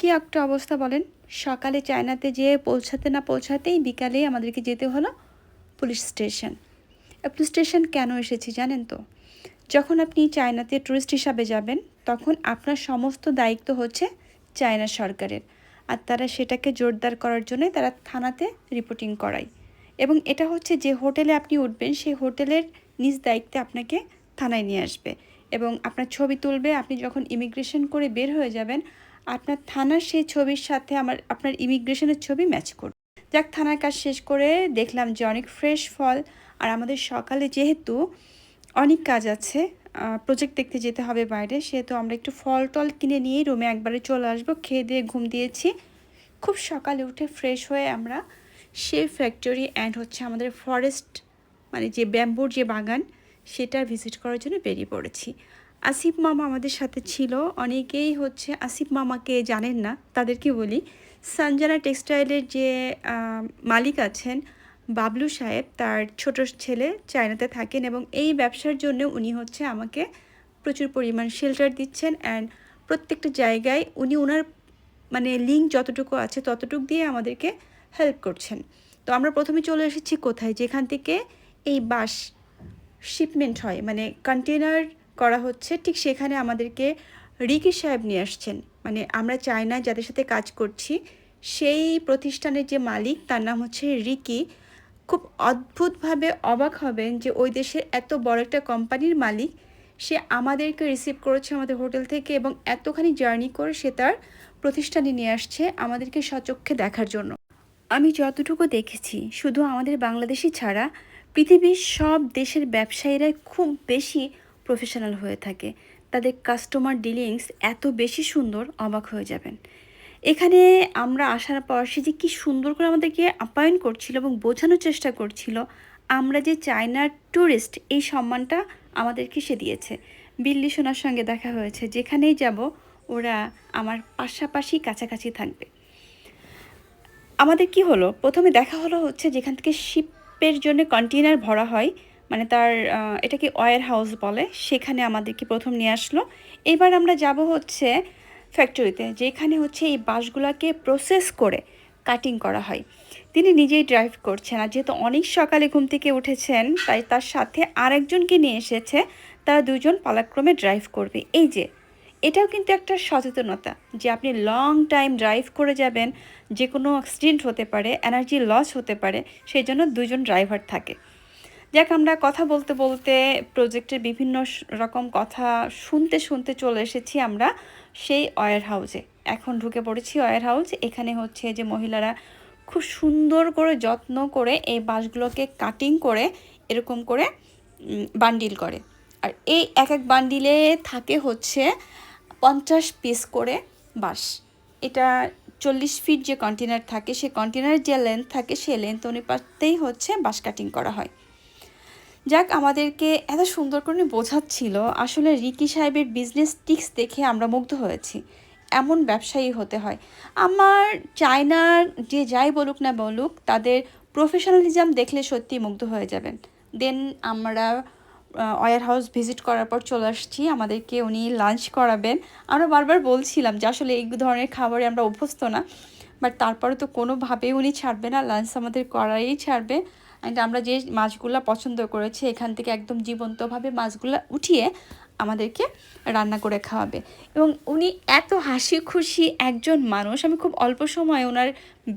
কি একটা অবস্থা বলেন? সকালে চায়নাতে যেয়ে পৌঁছাতে না পৌঁছাতেই বিকালেই আমাদেরকে যেতে হলো পুলিশ স্টেশন। পুলিশ স্টেশন কেন এসেছি জানেন তো? যখন আপনি চায়নাতে ট্যুরিস্ট হিসাবে যাবেন, তখন আপনার সমস্ত দায়িত্ব হচ্ছে চায়না সরকারের। আর তারা সেটাকে জোরদার করার জন্য তারা থানাতে রিপোর্টিং করায়। এবং এটা হচ্ছে যে হোটেলে আপনি উঠবেন, সেই হোটেলের নিজ দায়িত্বে আপনাকে থানায় নিয়ে আসবে। এবং আপনার ছবি তুলবে, আপনি যখন ইমিগ্রেশন করে বের হয়ে যাবেন আপনার থানার সেই ছবির সাথে আমার, আপনার ইমিগ্রেশনের ছবি ম্যাচ করবে যাক, থানার কাজ শেষ করে দেখলাম যে অনেক ফ্রেশ ফল। আর আমাদের সকালে যেহেতু অনেক কাজ আছে প্রজেক্ট দেখতে যেতে হবে বাইরে, সেহেতু আমরা একটু ফল টল কিনে নিয়ে রুমে একবারে চলে আসব। খেয়ে দিয়ে ঘুম দিয়েছি। খুব সকালে উঠে ফ্রেশ হয়ে আমরা সে ফ্যাক্টরি অ্যান্ড হচ্ছে আমাদের ফরেস্ট মানে যে ব্যাম্বুর যে বাগান, সেটা ভিজিট করার জন্য বেরিয়ে পড়েছি। আসিফ মামা আমাদের সাথে ছিল। অনেকেই হচ্ছে আসিফ মামাকে জানেন না, তাদেরকে বলি। সঞ্জানা টেক্সটাইলের যে মালিক আছেন বাবলু সাহেব, তার ছোট ছেলে চায়নাতে থাকেন এবং এই ব্যবসার জন্য উনি হচ্ছে আমাকে প্রচুর পরিমাণ শেল্টার দিচ্ছেন অ্যান্ড প্রত্যেকটা জায়গায় উনি ওনার মানে লিঙ্ক যতটুকু আছে ততটুকু দিয়ে আমাদেরকে হেল্প করছেন। তো আমরা প্রথমে চলে এসেছি কোথায়? যেখান থেকে এই বাস শিপমেন্ট হয় মানে কন্টেনার করা হচ্ছে, ঠিক সেখানে আমাদেরকে রিকি সাহেব নিয়ে আসছেন। মানে আমরা চায়না যাদের সাথে কাজ করছি, সেই প্রতিষ্ঠানের যে মালিক তার নাম হচ্ছে রিকি। খুব অদ্ভুতভাবে অবাক হবেন যে ওই দেশের এত বড় একটা কোম্পানির মালিক, সে আমাদেরকে রিসিভ করেছে আমাদের হোটেল থেকে এবং এতখানি জার্নি করে সে তার প্রতিষ্ঠানে নিয়ে আসছে আমাদেরকে সচক্ষে দেখার জন্য। আমি যতটুকু দেখেছি, শুধু আমাদের বাংলাদেশি ছাড়া পৃথিবীর সব দেশের ব্যবসায়ীরাই খুব বেশি প্রফেশনাল হয়ে থাকে, তাদের কাস্টমার ডিলিংস এত বেশি সুন্দর অবাক হয়ে যাবেন। এখানে আমরা আসার পর সে যে কী সুন্দর করে আমাদেরকে আপ্যায়ন করছিল এবং বোঝানোর চেষ্টা করছিল, আমরা যে চায়নার ট্যুরিস্ট এই সম্মানটা আমাদেরকে সে দিয়েছে। বিল্লি সোনার সঙ্গে দেখা হয়েছে, যেখানেই যাব ওরা আমার পাশাপাশি কাছাকাছি থাকবে। আমাদের কি হলো? প্রথমে দেখা হলো হচ্ছে যেখান থেকে শিপের জন্য কন্টেনার ভরা হয় মানে তার এটাকে ওয়ার হাউস বলে, সেখানে আমাদেরকে প্রথম নিয়ে আসলো। এবার আমরা যাব হচ্ছে ফ্যাক্টরিতে, যেখানে হচ্ছে এই বাঁশগুলোকে প্রসেস করে কাটিং করা হয়। তিনি নিজেই ড্রাইভ করছেন, আর যেহেতু অনেক সকালে ঘুম থেকে উঠেছেন, তাই তার সাথে আরেকজনকে নিয়ে এসেছে, তারা দুজন পালাক্রমে ড্রাইভ করবে। এই যে, এটাও কিন্তু একটা সচেতনতা যে আপনি লং টাইম ড্রাইভ করে যাবেন যে কোনো অ্যাক্সিডেন্ট হতে পারে এনার্জি লস হতে পারে, সেই জন্য দুজন ড্রাইভার থাকে। যাক, আমরা কথা বলতে বলতে প্রজেক্টের বিভিন্ন রকম কথা শুনতে শুনতে চলে এসেছি আমরা সেই ওয়ার হাউসে এখন ঢুকে পড়েছি ওয়ার হাউস এখানে হচ্ছে যে মহিলারা খুব সুন্দর করে যত্ন করে এই বাঁশগুলোকে কাটিং করে এরকম করে বান্ডিল করে। আর এই এক এক বান্ডিলে থাকে হচ্ছে পঞ্চাশ পিস করে বাঁশ। এটা চল্লিশ ফিট যে কন্টেনার থাকে, সে কন্টেনারের যে লেন্থ থাকে, সে লেন্থ অনুপাতেই হচ্ছে বাঁশ কাটিং করা হয়। যাক, আমাদেরকে এত সুন্দর করে বোঝাচ্ছিল। আসলে রিকি সাহেবের বিজনেস টিক্স দেখে আমরা মুগ্ধ হয়েছি। এমন ব্যবসায়ী হতে হয়। আমার চায়নার যে যাই বলুক না বলুক, তাদের প্রফেশনালিজম দেখলে সত্যি মুগ্ধ হয়ে যাবেন। দেন আমরা ওয়ার হাউস ভিজিট করার পর চলে আসছি। আমাদেরকে উনি লাঞ্চ করাবেন। আমরা বারবার বলছিলাম যে আসলে এই ধরনের খাবারে আমরা অভ্যস্ত না। বাট তারপরে তো কোনোভাবেই উনি ছাড়বে না লাঞ্চ আমাদের করাই ছাড়বে। অ্যান্ড আমরা যে মাছগুলো পছন্দ করেছি, এখান থেকে একদম জীবন্তভাবে মাছগুলো উঠিয়ে আমাদেরকে রান্না করে খাওয়াবে। এবং উনি এত হাসি খুশি একজন মানুষ, আমি খুব অল্প সময় ওনার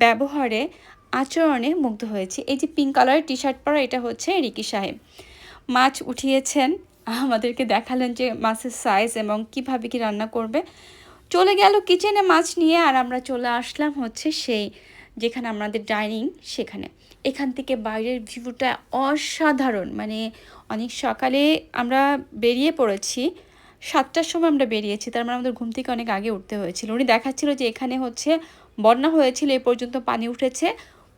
ব্যবহারে, আচরণে মুগ্ধ হয়েছি। এই যে পিঙ্ক কালারের টি শার্ট পরা, এটা হচ্ছে রিকি সাহেব। মাছ উঠিয়েছেন, আমাদেরকে দেখালেন যে মাছের সাইজ এবং কীভাবে কি রান্না করবে। চলে গেল কিচেনে মাছ নিয়ে আর আমরা চলে আসলাম হচ্ছে সেই যেখানে আমাদের ডাইনিং সেখানে। এখান থেকে বাইরের ভিউটা অসাধারণ মানে অনেক সকালে আমরা বেরিয়ে পড়েছি, সাতটার সময় আমরা বেরিয়েছি, তার মানে আমাদের ঘুম থেকে অনেক আগে উঠতে হয়েছিল। উনি দেখাচ্ছিল যে এখানে হচ্ছে বন্যা হয়েছিল, এ পর্যন্ত পানি উঠেছে।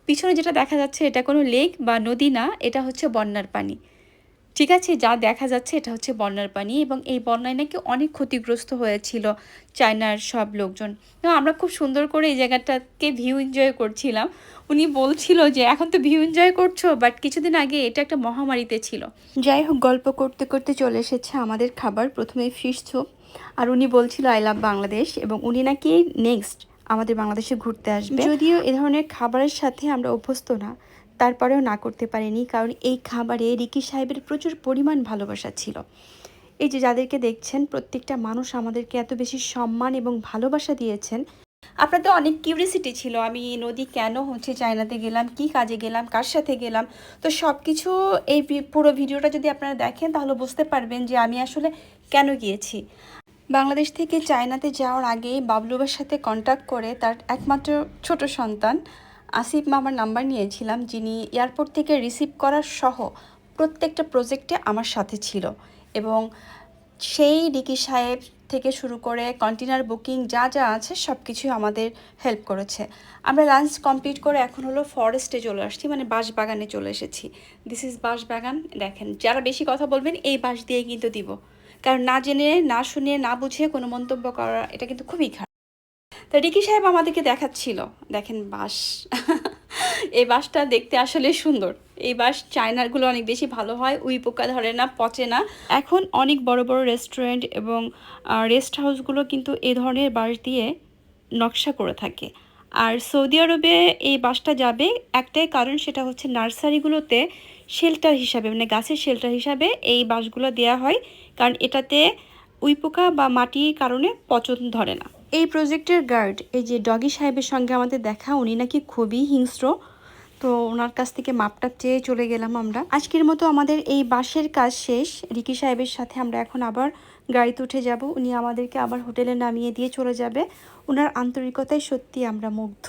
পিছনে যেটা দেখা যাচ্ছে এটা কোনো লেক বা নদী না, এটা হচ্ছে বন্যার পানি। ঠিক আছে যা দেখা যাচ্ছে এটা হচ্ছে বন্যার পানি এবং এই বন্যায় নাকি অনেক ক্ষতিগ্রস্ত হয়েছিল চায়নার সব লোকজন। এবং আমরা খুব সুন্দর করে এই জায়গাটাকে ভিউ এনজয় করছিলাম। উনি বলছিল যে এখন তো ভিউ এনজয় করছ বাট কিছুদিন আগে এটা একটা মহামারীতে ছিল। যাই হোক গল্প করতে করতে চলে এসেছে আমাদের খাবার প্রথমে ফিশ স্যুপ আর উনি বলছিল আই লাভ বাংলাদেশ এবং উনি নাকি নেক্সট আমাদের বাংলাদেশে ঘুরতে আসবে। যদিও এ ধরনের খাবারের সাথে আমরা অভ্যস্ত না তারপরেও না করতে পারিনি, কারণ এই খাবারে রিকি সাহেবের প্রচুর পরিমাণ ভালোবাসা ছিল। এই যে যাদেরকে দেখছেন, প্রত্যেকটা মানুষ আমাদেরকে এত বেশি সম্মান এবং ভালোবাসা দিয়েছেন। আপনাদের অনেক কিউরিয়াসিটি ছিল, আমি নদী কেন হচ্ছে চায়নাতে গেলাম, কি কাজে গেলাম, কার সাথে গেলাম? তো সব কিছু এই পুরো ভিডিওটা যদি আপনারা দেখেন, তাহলে বুঝতে পারবেন যে আমি আসলে কেন গিয়েছি। বাংলাদেশ থেকে চায়নাতে যাওয়ার আগে বাবলুবার সাথে কন্ট্যাক্ট করে তার একমাত্র ছোট সন্তান আসিফ মামার নাম্বার নিয়েছিলাম, যিনি এয়ারপোর্ট থেকে রিসিভ করার সহ প্রত্যেকটা প্রজেক্টে আমার সাথে ছিল। এবং সেই ডিকি সাহেব থেকে শুরু করে কন্টেনার বুকিং যা যা আছে সব কিছুই আমাদের হেল্প করেছে। আমরা লাঞ্চ কমপ্লিট করে এখন হলো ফরেস্টে চলে আসছি মানে বাঁশ বাগানে চলে এসেছি। দিস ইজ বাঁশ বাগান দেখেন, যারা বেশি কথা বলবেন এই বাঁশ দিয়ে কিন্তু দিব। কারণ না জেনে, না শুনে, না বুঝে কোনো মন্তব্য করা, এটা কিন্তু খুবই খারাপ। তো রিকি সাহেব আমাদেরকে দেখাচ্ছিল। দেখেন বাঁশ। এই বাসটা দেখতে আসলে সুন্দর। এই বাঁশ চায়নারগুলো অনেক বেশি ভালো হয়, উই পোকা ধরে না, পচে না। এখন অনেক বড় বড় রেস্টুরেন্ট এবং রেস্ট হাউসগুলো কিন্তু এ ধরনের বাঁশ দিয়ে নকশা করে থাকে। আর সৌদি আরবে এই বাসটা যাবে, একটাই কারণ সেটা হচ্ছে নার্সারিগুলোতে শেল্টার হিসাবে মানে গাছের শেল্টার হিসাবে এই বাঁশগুলো দেওয়া হয়। কারণ এটাতে উইপোকা বা মাটির কারণে পচন ধরে না। এই প্রজেক্টের গার্ড এই যে ডগি সাহেবের সঙ্গে আমাদের দেখা, উনি নাকি খুবই হিংস্র। তো ওনার কাছ থেকে মাপটা চেয়ে চলে গেলাম আমরা। আজকের মতো আমাদের এই বাসের কাজ শেষ। রিকি সাহেবের সাথে আমরা এখন আবার গাড়িতে উঠে যাব। উনি আমাদেরকে আবার হোটেলে নামিয়ে দিয়ে চলে যাবে। ওনার আন্তরিকতায় সত্যি আমরা মুগ্ধ।